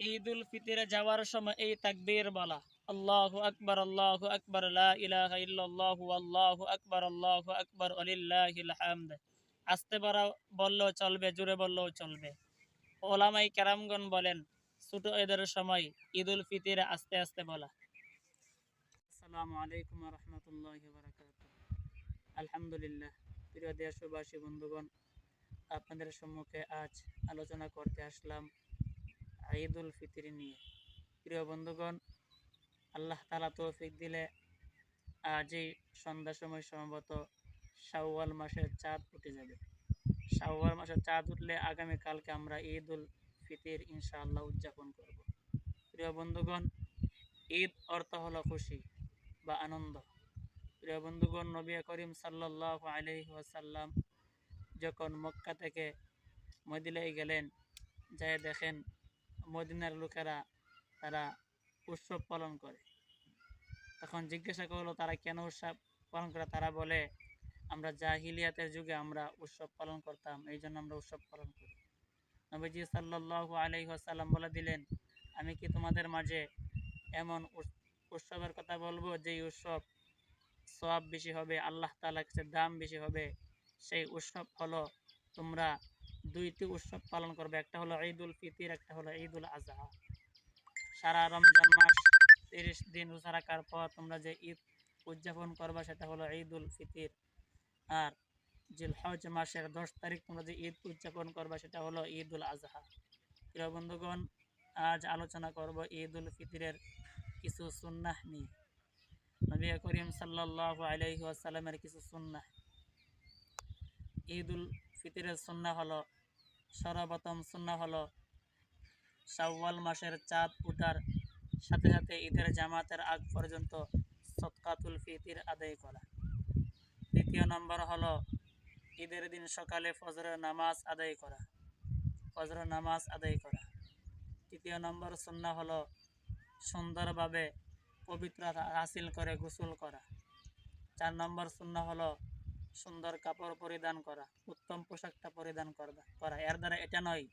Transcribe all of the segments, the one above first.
ঈদ উল ফিতরে যাওয়ার সময় এই তাকবীর বলা, আল্লাহু আকবার আল্লাহু আকবার ইলাহা ইল্লাল্লাহু, আল্লাহু আকবার আল্লাহু আকবার, ওয়ালিল্লাহিল হামদ। আস্তে বড়, বললেও চলবে, জোরে বললেও চলবে। ওলামাই কেরামগণ বলেন, ছোট ঈদের সময় ঈদ উল ফিতরে আস্তে আস্তে বলা। আসসালামু আলাইকুম রহমতুল্লাহ বারাকাত আলহামদুলিল্লাহ, প্রিয় দেশবাসী, বন্ধুগণ, আপনাদের সম্মুখে আজ আলোচনা করতে আসলাম ঈদ উল নিয়ে। প্রিয় বন্ধুগণ, আল্লাহ তালা তৌফিক দিলে আজই সন্ধ্যার সময় সম্ভবত শাওয়াল মাসের চাঁদ উঠে যাবে। শাওয়াল মাসের চাঁদ উঠলে আগামীকালকে আমরা ঈদ উল ফিতর ইনশাআল্লাহ উদযাপন করব। প্রিয় বন্ধুগণ, ঈদ অর্থ হলো খুশি বা আনন্দ। প্রিয় বন্ধুগণ, নবী করিম সাল্লাহ আলহি ওয়াসাল্লাম যখন মক্কা থেকে মদিনায় গেলেন যাই দেখেন মদিনার লোকেরা তারা উৎসব পালন করে। তখন জিজ্ঞাসা করল, তারা কেন উৎসব পালন করে? তারা বলে, আমরা জাহিলিয়াতের যুগে আমরা উৎসব পালন করতাম, এই জন্য আমরা উৎসব পালন করি। নবীজি সাল্লাহ আলহি আসাল্লাম বলে দিলেন, আমি কি তোমাদের মাঝে এমন উৎ- উৎসবের কথা বলব, যেই উৎসব সব বেশি হবে, আল্লাহ তালা কাছে দাম বেশি হবে? সেই উৎসব হলো তোমরা দুইটি উৎসব পালন করবে। একটা হলো ঈদ উল ফিতির, একটা হলো ঈদ উল আজহা সারা রমজান মাস তিরিশ দিন রোজা রাখার পর তোমরা যে ঈদ উদযাপন করবা, সেটা হলো ঈদ উল ফিতির। আর জিলহজ মাসের দশ তারিখ তোমরা যে ঈদ উদযাপন করবা, সেটা হলো ঈদ উল আজহা প্রিয় বন্ধুগণ, আজ আলোচনা করব ঈদ উল ফিতরের কিছু সুন্নাহ নিয়ে। নবী করিম সাল্লাল্লাহু আলাইহি ওয়াসাল্লামের কিছু সুন্নাহ। ঈদ উল ফিতরের সুন্নাহ হলো সর্বপ্রথম সুন্নাহ হলো শাওয়াল মাসের চাঁদ উঠার সাথে সাথে ঈদের জামাতের আগ পর্যন্ত সৎকাতুল ফিতির আদায় করা। দ্বিতীয় নম্বর হলো ঈদের দিন সকালে ফজরের নামাজ আদায় করা। ফজরের নামাজ আদায় করা। তৃতীয় নম্বর সুন্নাহ হলো সুন্দরভাবে পবিত্রতা হাসিল করে গোসল করা। চার নম্বর শূন্য হলো সুন্দর কাপড় পরিধান করা, উত্তম পোশাকটা পরিধান করা। এর দ্বারা এটা নয়,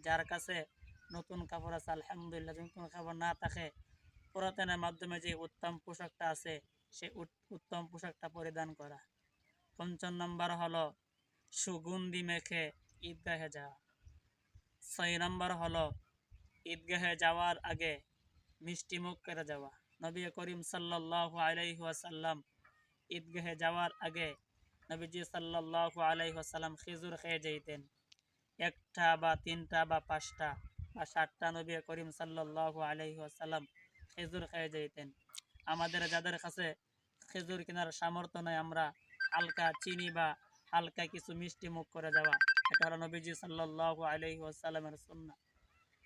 যার কাছে নতুন কাপড় আছে, আলহামদুলিল্লাহ নতুন কাপড় না থাকে, পুরাতনের মাধ্যমে যে উত্তম পোশাকটা আছে উত- উত্তম পোশাকটা পরিধান করা। পঞ্চম নম্বর হলো সুগন্ধি মেখে ঈদগাহে যাওয়া। ছয় নম্বর হলো ঈদগাহে যাওয়ার আগে মিষ্টি মুখ করে যাওয়া। নবী করিম সাল্লাল্লাহু আলাইহি ওয়াসাল্লাম ঈদগাহে যাওয়ার আগে নবীজি সাল্লাল্লাহু আলাইহি ওয়াসাল্লাম খেজুর খেয়ে যেতেন একটা বা তিনটা বা পাঁচটা বা সাতটা নবী করিম সাল্লাল্লাহু আলাইহি ওয়াসাল্লাম খেজুর খেয়ে যেতেন আমাদের যাদের কাছে খেজুর কেনার সামর্থ্য নয় আমরা হালকা চিনি বা হালকা কিছু মিষ্টি মুখ করে যাওয়া। এটা হলো নবীজি সাল্লাল্লাহু আলাইহি ওয়াসাল্লামের সুন্নাহ।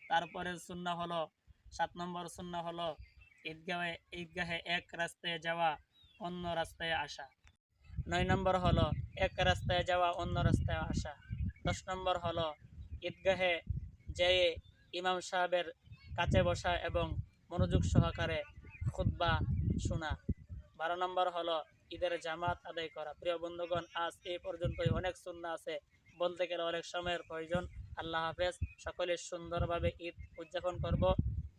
তারপরে সুন্না হলো, সাত নম্বর শূন্য হলো, ঈদগাহে ঈদগাহে এক রাস্তায় যাওয়া, অন্য রাস্তায় আসা। নয় নম্বর হলো এক রাস্তায় যাওয়া, অন্য রাস্তায় আসা। দশ নম্বর হলো ঈদগাহে যেয়ে ইমাম সাহেবের কাছে বসা এবং মনোযোগ সহকারে খুতবা শোনা। বারো নম্বর হলো ঈদের জামাত আদায় করা। প্রিয় বন্ধুগণ, আজ এই পর্যন্তই। অনেক শূন্য আছে। বলতে গেলে অনেক সময়ের প্রয়োজন। আল্লাহ হাফেজ। সকলে সুন্দরভাবে ঈদ উদযাপন করব।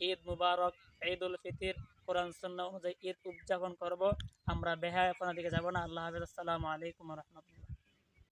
ঈদ মুবারক ঈদ উল ফিতির। কোরআন সন্না অনুযায়ী ঈদ উদযাপন করব। আমরা বেহায় আপনার দিকে যাব না। আল্লাহ হাফিজ। আসসালামু আলাইকুম রহমতুল্লাহ।